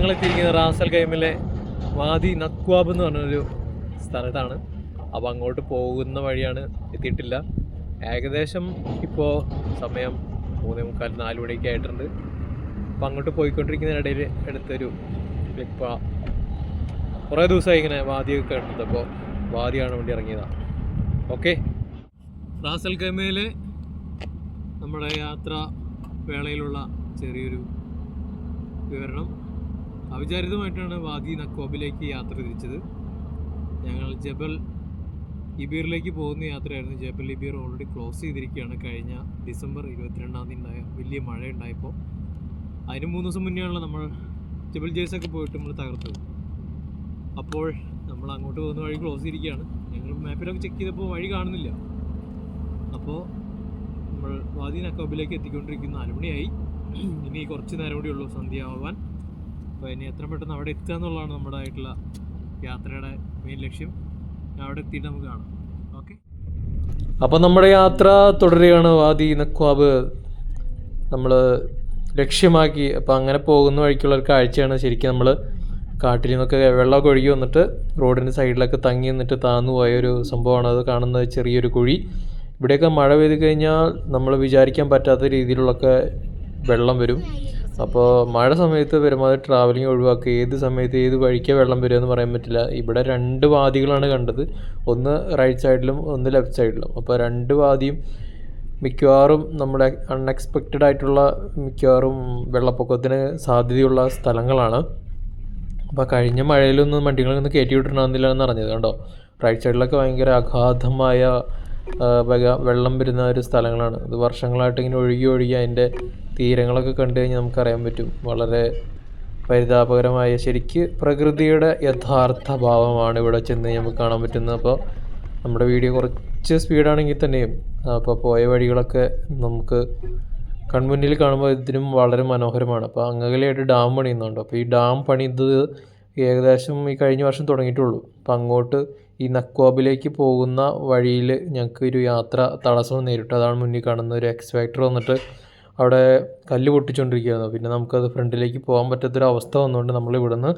ഞങ്ങൾ എത്തിയിരിക്കുന്നത് റാസൽ ഗൈമിലെ വാദി നക്വാബ് എന്ന് പറഞ്ഞൊരു സ്ഥലത്താണ്. അപ്പോൾ അങ്ങോട്ട് പോകുന്ന വഴിയാണ് എത്തിയിട്ടില്ല. ഏകദേശം ഇപ്പോൾ സമയം മൂന്നേ മുക്കാൽ നാല് മണിയൊക്കെ ആയിട്ടുണ്ട്. അപ്പോൾ അങ്ങോട്ട് പോയിക്കൊണ്ടിരിക്കുന്നതിനിടയിൽ എടുത്തൊരു ഇപ്പോൾ കുറേ ദിവസമായി ഇങ്ങനെ വാദിയൊക്കെ കണ്ടത് അപ്പോൾ വാദിയാണ് വേണ്ടി ഇറങ്ങിയതാണ് ഓക്കെ. റാസൽ ഗമയിൽ നമ്മുടെ യാത്ര വേളയിലുള്ള ചെറിയൊരു വിവരണം. അവിചാരിതമായിട്ടാണ് വാദി നക്കോബിലേക്ക് യാത്ര തിരിച്ചത്. ഞങ്ങൾ ജബൽ ഇബീറിലേക്ക് പോകുന്ന യാത്രയായിരുന്നു. ജബൽ ഇബീർ ഓൾറെഡി ക്ലോസ് ചെയ്തിരിക്കുകയാണ്. കഴിഞ്ഞ ഡിസംബർ ഇരുപത്തിരണ്ടാം തീയതി ഉണ്ടായ വലിയ മഴ ഉണ്ടായപ്പോൾ അതിന് മൂന്ന് ദിവസം മുന്നെയാണല്ലോ നമ്മൾ ജബൽ ജേഴ്സൊക്കെ പോയിട്ട് നമ്മൾ തകർത്തത്. അപ്പോൾ നമ്മൾ അങ്ങോട്ട് പോകുന്ന വഴി ക്ലോസ് ചെയ്തിരിക്കുകയാണ്. ഞങ്ങൾ മാപ്പിലൊക്കെ ചെക്ക് ചെയ്തപ്പോൾ വഴി കാണുന്നില്ല. അപ്പോൾ നമ്മൾ വാദി നക്കോബിലേക്ക് എത്തിക്കൊണ്ടിരിക്കുന്ന. നാലുമണിയായി. ഇനി കുറച്ച് നേരം കൂടി ഉള്ളൂ സന്ധ്യ ആവാൻ. അപ്പോൾ ഇനി എത്രയും പെട്ടെന്ന് അവിടെ എത്തുക എന്നുള്ളതാണ് നമ്മുടെ ആയിട്ടുള്ള യാത്രയുടെ മെയിൻ ലക്ഷ്യം. അവിടെ എത്തിയിട്ട് നമുക്ക് കാണാം. ഓക്കെ അപ്പോൾ നമ്മുടെ യാത്ര തുടരുകയാണ്. വാദി നക്വാബ് നമ്മൾ ലക്ഷ്യമാക്കി. അപ്പോൾ അങ്ങനെ പോകുന്ന വഴിക്കുള്ള ഒരു കാഴ്ചയാണ് ശരിക്കും നമ്മൾ കാട്ടിൽ നിന്നൊക്കെ വെള്ളമൊക്കെ ഒഴുകി വന്നിട്ട് റോഡിന്റെ സൈഡിലൊക്കെ തങ്ങി നിന്നിട്ട് താന്നു പോയ ഒരു സംഭവമാണ്. അത് കാണുന്നത് ചെറിയൊരു കുഴി. ഇവിടെയൊക്കെ മഴ പെയ്ത് കഴിഞ്ഞാൽ നമ്മൾ വിചാരിക്കാൻ പറ്റാത്ത രീതിയിലുള്ളൊക്കെ വെള്ളം വരും. അപ്പോൾ മഴ സമയത്ത് പരമാവധി ട്രാവലിംഗ് ഒഴിവാക്കുക ഏത് സമയത്ത് ഏത് വഴിക്കേ വെള്ളം വരുമെന്ന് പറയാൻ പറ്റില്ല. ഇവിടെ രണ്ട് വാദികളാണ് കണ്ടത്. ഒന്ന് റൈറ്റ് സൈഡിലും ഒന്ന് ലെഫ്റ്റ് സൈഡിലും അപ്പോൾ രണ്ട് വാദിയും മിക്കവാറും നമ്മുടെ അൺഎക്സ്പെക്റ്റഡ് ആയിട്ടുള്ള മിക്കവാറും വെള്ളപ്പൊക്കത്തിന് സാധ്യതയുള്ള സ്ഥലങ്ങളാണ്. അപ്പോൾ കഴിഞ്ഞ മഴയിലൊന്നും വണ്ടികളൊന്നും കയറ്റി വിട്ടിട്ടുണ്ടാകുന്നില്ല എന്ന് അറിഞ്ഞത് കണ്ടോ? റൈറ്റ് സൈഡിലൊക്കെ ഭയങ്കര അഗാധമായ വെള്ളം വരുന്ന ഒരു സ്ഥലങ്ങളാണ്. ഇത് വർഷങ്ങളായിട്ട് ഇങ്ങനെ ഒഴുകി ഒഴുകി അതിന്റെ തീരങ്ങളൊക്കെ കണ്ടു കഴിഞ്ഞാൽ നമുക്കറിയാൻ പറ്റും. വളരെ പരിതാപകരമായ ശരിക്ക് പ്രകൃതിയുടെ യഥാർത്ഥ ഭാവമാണ് ഇവിടെ ചെന്ന് നമുക്ക് കാണാൻ പറ്റുന്നത്. അപ്പോൾ നമ്മുടെ വീഡിയോ കുറച്ച് സ്പീഡാണെങ്കിൽ തന്നെയും അപ്പോൾ പോയ വഴികളൊക്കെ നമുക്ക് കൺമുന്നിൽ കാണുമ്പോൾ ഇതിനും വളരെ മനോഹരമാണ്. അപ്പോൾ അങ്ങകലെയായിട്ട് ഡാം പണിയുന്നുണ്ട്. അപ്പോൾ ഈ ഡാം പണിത് ഏകദേശം ഈ കഴിഞ്ഞ വർഷം തുടങ്ങിയിട്ടുള്ളൂ. അപ്പോൾ അങ്ങോട്ട് ഈ നക്വാബിലേക്ക് പോകുന്ന വഴിയിൽ ഞങ്ങൾക്ക് ഒരു യാത്ര തടസ്സം നേരിട്ടു. അതാണ് മുന്നിൽ കാണുന്ന ഒരു എക്സ്വാക്ടർ വന്നിട്ട് അവിടെ കല്ല് പൊട്ടിച്ചുകൊണ്ടിരിക്കുകയായിരുന്നു പിന്നെ നമുക്കത് ഫ്രണ്ടിലേക്ക് പോകാൻ പറ്റാത്തൊരു അവസ്ഥ വന്നുകൊണ്ട് നമ്മൾ ഇവിടുന്ന്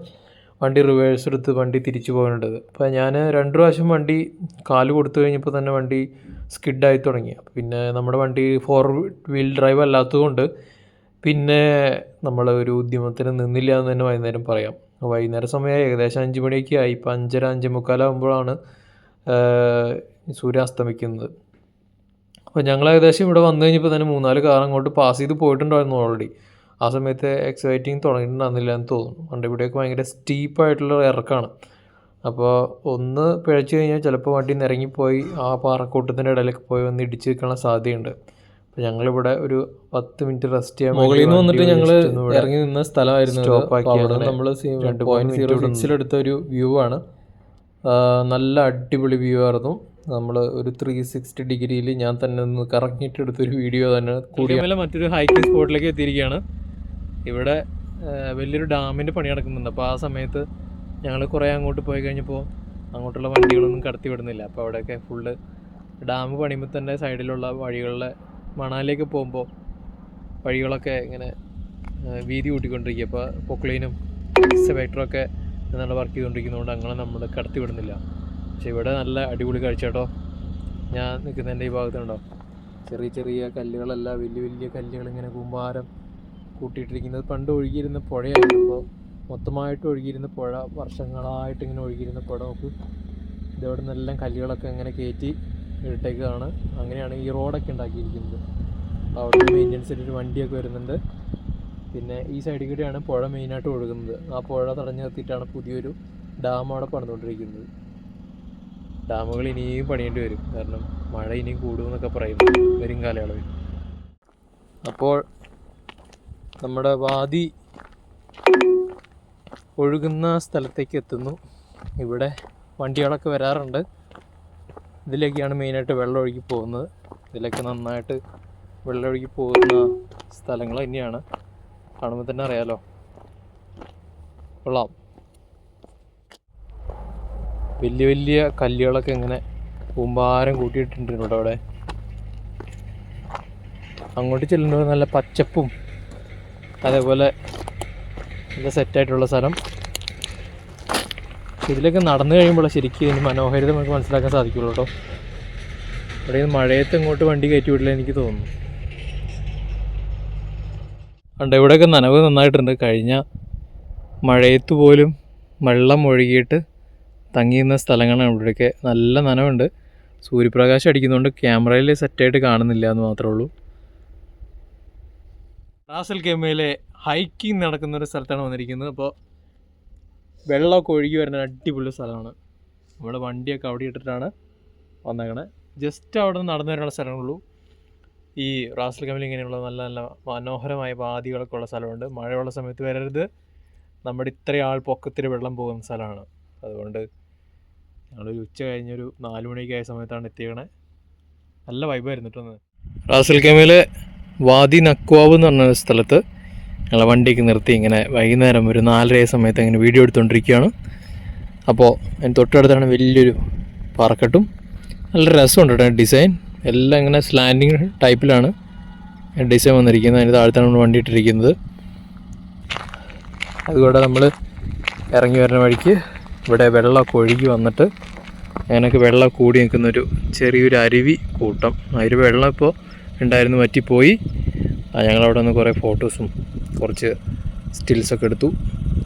വണ്ടി റിവേഴ്സ് എടുത്ത് വണ്ടി തിരിച്ചു പോകേണ്ടത്. അപ്പോൾ ഞാൻ രണ്ട് പ്രാവശ്യം വണ്ടി കാൽ കൊടുത്തു കഴിഞ്ഞപ്പോൾ തന്നെ വണ്ടി സ്കിഡായി തുടങ്ങി. പിന്നെ നമ്മുടെ വണ്ടി ഫോർ വീൽ ഡ്രൈവ് അല്ലാത്തതുകൊണ്ട് പിന്നെ നമ്മൾ ഒരു ഉദ്യമത്തിന് നിന്നില്ല എന്ന് തന്നെ വൈകുന്നേരം പറയാം. വൈകുന്നേരം സമയം ഏകദേശം അഞ്ച് മണിയൊക്കെ ആയി. ഇപ്പം അഞ്ചര അഞ്ച് മുക്കാലാകുമ്പോഴാണ് സൂര്യൻ അസ്തമിക്കുന്നത്. അപ്പോൾ ഞങ്ങൾ ഏകദേശം ഇവിടെ വന്നു കഴിഞ്ഞപ്പോൾ തന്നെ മൂന്നാൽ കാർ അങ്ങോട്ട് പാസ് ചെയ്ത് പോയിട്ടുണ്ടായിരുന്നു ഓൾറെഡി ആ സമയത്ത് എക്സൈറ്റിങ് തുടങ്ങിയിട്ടുണ്ടായിരുന്നില്ല എന്ന് തോന്നുന്നു. വണ്ടി ഇവിടെയൊക്കെ ഭയങ്കര സ്റ്റീപ്പായിട്ടുള്ള ഇറക്കാണ്. അപ്പോൾ ഒന്ന് പിഴച്ചു കഴിഞ്ഞാൽ ചിലപ്പോൾ വണ്ടി നിരങ്ങിപ്പോയി ആ പാറക്കൂട്ടത്തിന്റെ ഇടയിലൊക്കെ പോയി വന്ന് ഇടിച്ച് നിൽക്കാനുള്ള സാധ്യതയുണ്ട്. അപ്പോൾ ഞങ്ങളിവിടെ ഒരു പത്ത് മിനിറ്റ് റെസ്റ്റ് ചെയ്യാൻ മുകളിൽ നിന്ന് വന്നിട്ട് ഞങ്ങൾ ഇറങ്ങി നിന്ന സ്ഥലമായിരുന്നു എടുത്ത നമ്മൾ രണ്ട് പോയിന്റ് സീറോ സിക്സിലെടുത്ത ഒരു വ്യൂ ആണ്. നല്ല അടിപൊളി വ്യൂ ആയിരുന്നു. നമ്മൾ ഒരു ത്രീ സിക്സ്റ്റി ഡിഗ്രിയിൽ ഞാൻ തന്നെ ഒന്ന് കറങ്ങിയിട്ട് എടുത്തൊരു വീഡിയോ തന്നെ കൂടി മറ്റൊരു ഹൈക്കിംഗ് സ്പോട്ടിലേക്ക് എത്തിയിരിക്കുകയാണ്. ഇവിടെ വലിയൊരു ഡാമിന്റെ പണി നടക്കുന്നുണ്ട്. അപ്പോൾ ആ സമയത്ത് ഞങ്ങൾ കുറേ അങ്ങോട്ട് പോയി കഴിഞ്ഞപ്പോൾ അങ്ങോട്ടുള്ള വണ്ടികളൊന്നും കടത്തി വിടുന്നില്ല. അപ്പോൾ അവിടെയൊക്കെ ഫുള്ള് ഡാം പണിയുമ്പോൾ തന്നെ സൈഡിലുള്ള വഴികളിലെ മണാലിലേക്ക് പോകുമ്പോൾ വഴികളൊക്കെ ഇങ്ങനെ വീതി കൂട്ടിക്കൊണ്ടിരിക്കുക. അപ്പോൾ പൊക്ലീനും എക്സവേറ്ററൊക്കെ നല്ല വർക്ക് ചെയ്തുകൊണ്ടിരിക്കുന്നതുകൊണ്ട് അങ്ങനെ നമ്മൾ കടത്തി വിടുന്നില്ല. പക്ഷെ ഇവിടെ നല്ല അടിപൊളി കാഴ്ച കേട്ടോ. ഞാൻ നിൽക്കുന്നതിന്റെ ഈ ഭാഗത്തുണ്ടോ? ചെറിയ ചെറിയ കല്ലുകളല്ല വലിയ വലിയ കല്ലുകൾ ഇങ്ങനെ കൂമ്പാരം കൂട്ടിയിട്ടിരിക്കുന്നത്. പണ്ട് ഒഴുകിയിരുന്ന പുഴയായിരുന്നു. ഇപ്പോൾ മൊത്തമായിട്ട് ഒഴുകിയിരുന്ന പുഴ വർഷങ്ങളായിട്ട് ഇങ്ങനെ ഒഴുകിയിരുന്ന പുഴ നോക്ക്. ഇതവിടെ നിന്നെല്ലാം കല്ലുകളൊക്കെ ഇങ്ങനെ കയറ്റി ഇട്ടേക്കാണ്. അങ്ങനെയാണ് ഈ റോഡൊക്കെ ഉണ്ടാക്കിയിരിക്കുന്നത്. അവിടെ മെയിന്റെനൻസ് ഒരു വണ്ടിയൊക്കെ വരുന്നുണ്ട്. പിന്നെ ഈ സൈഡിൽ കൂടിയാണ് പുഴ മെയിനായിട്ട് ഒഴുകുന്നത്. ആ പുഴ തടഞ്ഞു നിർത്തിയിട്ടാണ് പുതിയൊരു ഡാം അവിടെ പണിതുകൊണ്ടിരിക്കുന്നത്. ഡാമുകൾ ഇനിയും പണിയേണ്ടി വരും. കാരണം മഴ ഇനിയും കൂടുമെന്നൊക്കെ പറയുന്നു വരും കാലയളവിൽ. അപ്പോൾ നമ്മുടെ വാദി ഒഴുകുന്ന സ്ഥലത്തേക്ക് എത്തുന്നു. ഇവിടെ വണ്ടികളൊക്കെ വരാറുണ്ട്. ഇതിലേക്കാണ് മെയിനായിട്ട് വെള്ളം ഒഴുകി പോകുന്നത്. ഇതിലൊക്കെ നന്നായിട്ട് വെള്ളം ഒഴുകി പോകുന്ന സ്ഥലങ്ങൾ തന്നെയാണ്. കാണുമ്പോൾ തന്നെ അറിയാലോ. കൊള്ളാം. വലിയ വലിയ കല്ലുകളൊക്കെ ഇങ്ങനെ കൂമ്പാരം കൂട്ടിയിട്ടുണ്ട് ഇവിടെ അവിടെ അങ്ങോട്ട് ചെല്ലുമ്പോൾ നല്ല പച്ചപ്പും അതേപോലെ നല്ല സെറ്റായിട്ടുള്ള സ്ഥലം. ഇതിലൊക്കെ നടന്നു കഴിയുമ്പോൾ ശരിക്കും ഇതിന് മനോഹാരിത നമുക്ക് മനസ്സിലാക്കാൻ സാധിക്കുള്ളൂ കേട്ടോ. ഇവിടെ മഴയത്ത് ഇങ്ങോട്ട് വണ്ടി കയറ്റി വിടില്ല എനിക്ക് തോന്നുന്നു. കണ്ട ഇവിടെയൊക്കെ നനവ് നന്നായിട്ടുണ്ട്. കഴിഞ്ഞ മഴയത്ത് പോലും വെള്ളം ഒഴുകിയിട്ട് തങ്ങി നിന്ന സ്ഥലങ്ങളാണ് ഇവിടെയൊക്കെ. നല്ല നനവുണ്ട്. സൂര്യപ്രകാശം അടിക്കുന്നതുകൊണ്ട് ക്യാമറയിൽ സെറ്റായിട്ട് കാണുന്നില്ല എന്ന് മാത്രമേ ഉള്ളൂ. റാസൽ കെമ്മയിലെ ഹൈക്കിംഗ് നടക്കുന്ന ഒരു സ്ഥലത്താണ് വന്നിരിക്കുന്നത്. അപ്പോൾ വെള്ളമൊക്കെ ഒഴുകി വരുന്ന അടിപൊളി സ്ഥലമാണ്. നമ്മൾ വണ്ടിയൊക്കെ അവിടെ ഇട്ടിട്ടാണ് വന്നേക്കണേ. ജസ്റ്റ് അവിടെ നിന്ന് നടന്നു വരാനുള്ള സ്ഥലങ്ങളുള്ളൂ ഈ റാസൽ കമ്മിൽ ഇങ്ങനെയുള്ള നല്ല നല്ല മനോഹരമായ പാതികളൊക്കെ ഉള്ള സ്ഥലമുണ്ട്. മഴയുള്ള സമയത്ത് വരരുത്. നമ്മുടെ ഇത്രയും ആൾ പൊക്കത്തിൽ വെള്ളം പോകുന്ന സ്ഥലമാണ്. അതുകൊണ്ട് ഞങ്ങളൊരു ഉച്ച കഴിഞ്ഞൊരു നാല് മണിയൊക്കെ ആയ സമയത്താണ് എത്തിയണേ നല്ല വൈബായിരുന്നു കേട്ടോ റാസൽ കമ്മിൽ വാദി നക്വാവ് എന്ന് പറഞ്ഞ സ്ഥലത്ത് ഞങ്ങളെ വണ്ടിയൊക്കെ നിർത്തി ഇങ്ങനെ വൈകുന്നേരം ഒരു നാലര സമയത്ത് ഇങ്ങനെ വീഡിയോ എടുത്തുകൊണ്ടിരിക്കുകയാണ് അപ്പോൾ അതിന് തൊട്ടടുത്താണ് വലിയൊരു പാറക്കെട്ടും. നല്ല രസമുണ്ട് കേട്ടോ ഡിസൈൻ. എല്ലാം ഇങ്ങനെ സ്ലാൻഡിങ് ടൈപ്പിലാണ് ഡിസൈൻ വന്നിരിക്കുന്നത്. അതിന് താഴത്താണ് നമ്മൾ വണ്ടി ഇട്ടിരിക്കുന്നത്. അതുകൂടെ നമ്മൾ ഇറങ്ങി വരുന്ന വഴിക്ക് ഇവിടെ വെള്ളമൊക്കെ ഒഴുകി വന്നിട്ട് അങ്ങനെയൊക്കെ വെള്ളം കൂടി നിൽക്കുന്നൊരു ചെറിയൊരു അരുവി കൂട്ടം. അതിൽ വെള്ളം ഇപ്പോൾ ഉണ്ടായിരുന്നു പറ്റിപ്പോയി ഞങ്ങളവിടെ നിന്ന് കുറേ ഫോട്ടോസും കുറച്ച് സ്റ്റിൽസൊക്കെ എടുത്തു.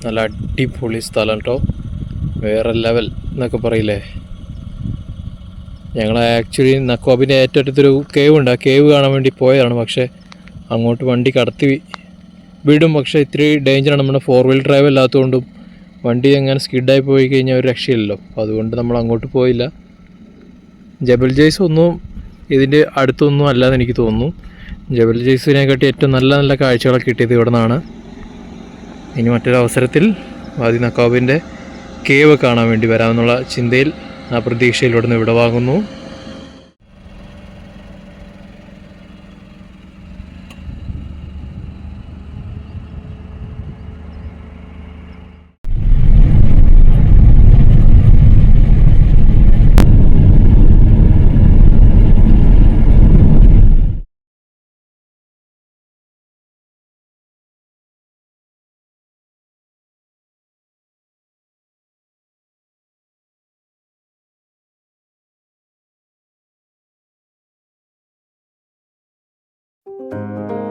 നല്ല അടിപൊളി സ്ഥലം കേട്ടോ വേറെ ലെവൽ എന്നൊക്കെ പറയില്ലേ? ഞങ്ങൾ ആക്ച്വലി നക്കോബിന്റെ ഏറ്റവും അടുത്തൊരു കേവ് ഉണ്ട്. ആ കേവ് കാണാൻ വേണ്ടി പോയതാണ്. പക്ഷേ അങ്ങോട്ട് വണ്ടി കടത്തി വിടും. പക്ഷേ ഇത്തിരി ഡേഞ്ചറാണ് നമ്മുടെ ഫോർ വീൽ ഡ്രൈവ് അല്ലാത്തതുകൊണ്ടും വണ്ടി എങ്ങനെ സ്കിഡായി പോയി കഴിഞ്ഞാൽ ഒരു രക്ഷയില്ലല്ലോ. അതുകൊണ്ട് നമ്മൾ അങ്ങോട്ട് പോയില്ല. ജബൽ ജയ്സ് ഒന്നും ഇതിന്റെ അടുത്തൊന്നും അല്ലാന്ന് എനിക്ക് തോന്നുന്നു. ജബൽ കാട്ടി ഏറ്റവും നല്ല നല്ല കാഴ്ചകളൊക്കെ കിട്ടിയത് ഇവിടെ നിന്നാണ്. ഇനി മറ്റൊരവസരത്തിൽ വാദി നക്കാബിന്റെ കേവ് കാണാൻ വേണ്ടി വരാമെന്നുള്ള ചിന്തയിൽ ആ പ്രതീക്ഷയിൽ ഇവിടെ നിന്ന് വിടവാങ്ങുന്നു. Música